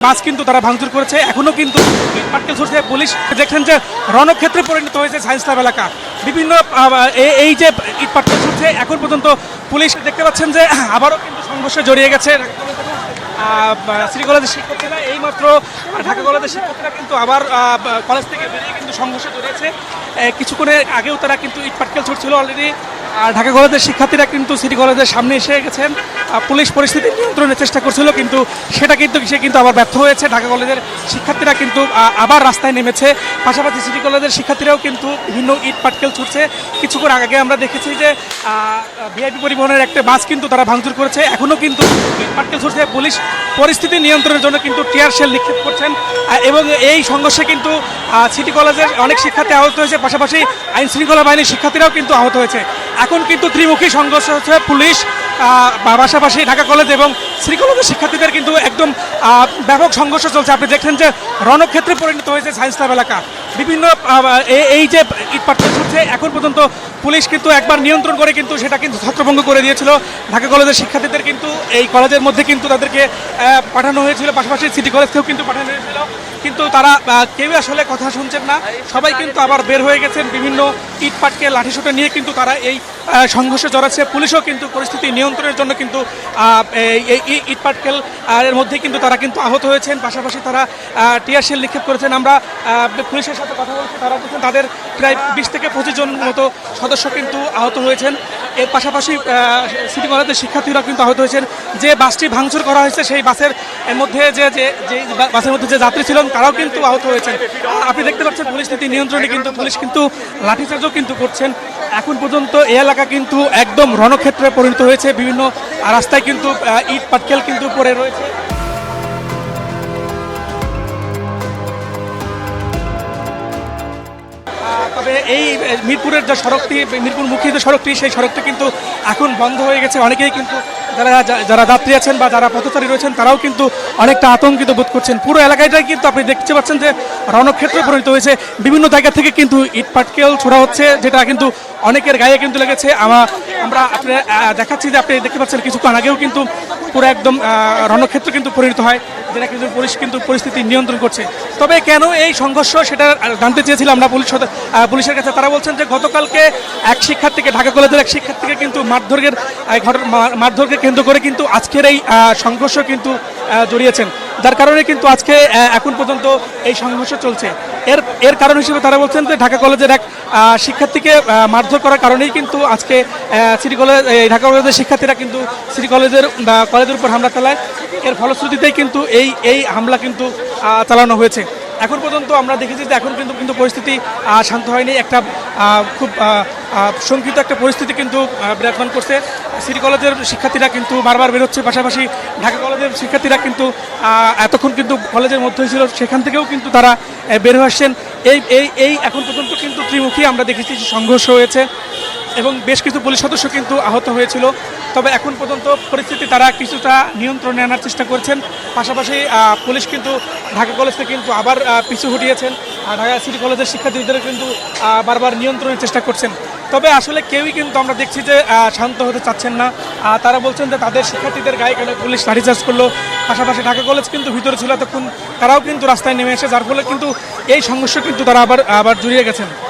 বাস কিন্তু তারা ভাঙচুর করেছে, এখনও কিন্তু পুলিশ দেখছেন যে রণক্ষেত্রে পরিণত হয়েছে সায়েন্স ল্যাব এলাকা। বিভিন্ন এই- যে ইট পাটকেল এখন পর্যন্ত পুলিশ দেখতে পাচ্ছেন যে আবারও কিন্তু সংঘর্ষে জড়িয়ে গেছে। শ্রী কলেজের শিক্ষার্থীরা এইমাত্র ঢাকা কলেজের শিক্ষার্থীরা কিন্তু আবার কলেজ থেকে বেরিয়ে কিন্তু সংঘর্ষে জড়িয়েছে। কিছুক্ষণের আগেও তারা কিন্তু ইট পাটকেল ছুটছিল অলরেডি আর ঢাকা কলেজের শিক্ষার্থীরা কিন্তু সিটি কলেজের সামনে এসে গেছেন। পুলিশ পরিস্থিতি নিয়ন্ত্রণের চেষ্টা করছিল, কিন্তু সেটা কিন্তু সে কিন্তু আবার ব্যর্থ হয়েছে। ঢাকা কলেজের শিক্ষার্থীরা কিন্তু আবার রাস্তায় নেমেছে। পাশাপাশি সিটি কলেজের শিক্ষার্থীরাও কিন্তু বিভিন্ন ইট পাটকেল ছুটছে। কিছুক্ষণ আগে আমরা দেখেছি যে ভিআইপি পরিবহনের একটা বাস কিন্তু তারা ভাঙচুর করেছে। এখনও কিন্তু ইট পাটকেল ছুটছে। পুলিশ পরিস্থিতি নিয়ন্ত্রণের জন্য কিন্তু টিয়ার শেল নিক্ষেপ করছেন। এবং এই সংঘর্ষে কিন্তু সিটি কলেজের অনেক শিক্ষার্থী আহত হয়েছে। পাশাপাশি আইন শৃঙ্খলা বাহিনীর শিক্ষার্থীরাও কিন্তু আহত হয়েছে। এখন কিন্তু ত্রিমুখী সংঘর্ষ হচ্ছে পুলিশ পাশাপাশি ঢাকা কলেজ এবং শ্রী কলেজের শিক্ষার্থীদের কিন্তু একদম ব্যাপক সংঘর্ষ চলছে। আপনি দেখছেন যে রণক্ষেত্রে পরিণত হয়েছে সায়েন্স ল্যাব এলাকা। বিভিন্ন এই যে ইট পাটকেল ছুটছে, এখন পর্যন্ত পুলিশ কিন্তু একবার নিয়ন্ত্রণ করে কিন্তু সেটা কিন্তু ছত্রভঙ্গ করে দিয়েছিল। ঢাকা কলেজের শিক্ষার্থীদের কিন্তু এই কলেজের মধ্যে কিন্তু তাদেরকে পাঠানো হয়েছিল। পাশাপাশি সিটি কলেজকেও কিন্তু পাঠানো হয়েছিল। কিন্তু তারা কেউ আসলে কথা শুনছেন না। সবাই কিন্তু আবার বের হয়ে গেছেন। বিভিন্ন ইট পাটকে লাঠিসোঁটা নিয়ে কিন্তু তারা এই সংঘর্ষে জড়াচ্ছে। পুলিশও কিন্তু পরিস্থিতি নিয়ন্ত্রণের জন্য কিন্তু এই ইট পাটকেল এর মধ্যে কিন্তু তারা কিন্তু আহত হয়েছেন। পাশাপাশি তারা টিয়ার শেল নিক্ষেপ করেছেন। আমরা পুলিশের সাথে কথা বলছি, তারা বলছেন তাদের প্রায় বিশ থেকে পঁচিশ জন মতো সদস্য কিন্তু আহত হয়েছেন। এর পাশাপাশি সিটি কলেজের শিক্ষার্থীরা কিন্তু আহত হয়েছেন। যে বাসটি ভাঙচুর করা হয়েছে, সেই বাসের মধ্যে যে যে বাসের মধ্যে যে যাত্রী ছিলেন, তারাও কিন্তু আহত হয়েছেন। আপনি দেখতে পাচ্ছেন পরিস্থিতি নিয়ন্ত্রণে কিন্তু পুলিশ কিন্তু লাঠিচার্জও কিন্তু করছেন। এখন পর্যন্ত এই এলাকা কিন্তু একদম রণক্ষেত্রে পরিণত হয়েছে। বিভিন্ন রাস্তায় কিন্তু ইট পাটকেল কিন্তু পড়ে রয়েছে। এই মিরপুরের যে সড়কটি, মিরপুর মুখী যে সড়কটি, সেই সড়কটি কিন্তু এখন বন্ধ হয়ে গেছে। অনেকেই কিন্তু যারা যারা যাত্রী আছেন বা যারা পথচারী রয়েছেন, তারাও কিন্তু অনেকটা আতঙ্কিত বোধ করছেন। পুরো এলাকাটাই কিন্তু আপনি দেখতে পাচ্ছেন যে রণক্ষেত্রে পরিণত হয়েছে। বিভিন্ন জায়গা থেকে কিন্তু ইট পাটকেল ছোড়া হচ্ছে, যেটা কিন্তু অনেকের গায়ে কিন্তু লেগেছে। আমা- আমরা আপনি দেখাচ্ছি যে আপনি দেখতে পাচ্ছেন, কিছুক্ষণ আগেও কিন্তু পুরো একদম রণক্ষেত্র কিন্তু পরিণত হয়। যেটা কিন্তু পুলিশ কিন্তু পরিস্থিতি নিয়ন্ত্রণ করছে। তবে কেন এই সংঘর্ষ সেটা জানতে চেয়েছিলাম আমরা পুলিশ পুলিশের কাছে। তারা বলছেন যে গতকালকে এক শিক্ষার্থীকে, ঢাকা কলেজের এক শিক্ষার্থীকে কিন্তু মারধরের মারধরকে কেন্দ্র করে কিন্তু আজকের এই সংঘর্ষ কিন্তু জড়িয়েছেন। যার কারণে কিন্তু আজকে এখন পর্যন্ত এই সংঘর্ষ চলছে। এর এর কারণ হিসেবে তারা বলছেন যে ঢাকা কলেজের এক শিক্ষার্থীকে মারধর করার কারণেই কিন্তু আজকে সিটি কলেজ ঢাকা কলেজের শিক্ষার্থীরা কিন্তু সিটি কলেজের কলেজের উপর হামলা চালায়। এর ফলশ্রুতিতেই কিন্তু এই এই হামলা কিন্তু চালানো হয়েছে। এখন পর্যন্ত আমরা দেখেছি যে এখন কিন্তু কিন্তু পরিস্থিতি শান্ত হয়নি। একটা খুব শঙ্কিত একটা পরিস্থিতি কিন্তু বিরাজমান করছে। সিটি কলেজের শিক্ষার্থীরা কিন্তু বারবার বেরোচ্ছে। পাশাপাশি ঢাকা কলেজের শিক্ষার্থীরা কিন্তু এতক্ষণ কিন্তু কলেজের মধ্যে ছিল, সেখান থেকেও কিন্তু তারা বের হয়ে আসছেন। এই এই এই এখন পর্যন্ত কিন্তু ত্রিমুখী আমরা দেখেছি সংঘর্ষ হয়েছে। এবং বেশ কিছু পুলিশ সদস্য কিন্তু আহত হয়েছিল। তবে এখন পর্যন্ত পরিস্থিতি তারা কিছুটা নিয়ন্ত্রণে আনার চেষ্টা করছেন। পাশাপাশি পুলিশ কিন্তু ঢাকা কলেজকে কিন্তু আবার পিছু হটিয়েছেন। ঢাকা সিটি কলেজের শিক্ষার্থীদের কিন্তু বারবার নিয়ন্ত্রণের চেষ্টা করছেন। তবে আসলে কেউই কিন্তু আমরা দেখছি যে শান্ত হতে চাচ্ছেন না। তারা বলছেন যে তাদের শিক্ষার্থীদের গায়ে কেন পুলিশ লাঠিচার্জ করল। পাশাপাশি ঢাকা কলেজ কিন্তু ভিতরে ছিল তখন তারাও কিন্তু রাস্তায় নেমে এসে, যার ফলে কিন্তু এই সংঘর্ষ কিন্তু তারা আবার আবার জড়িয়ে গেছেন।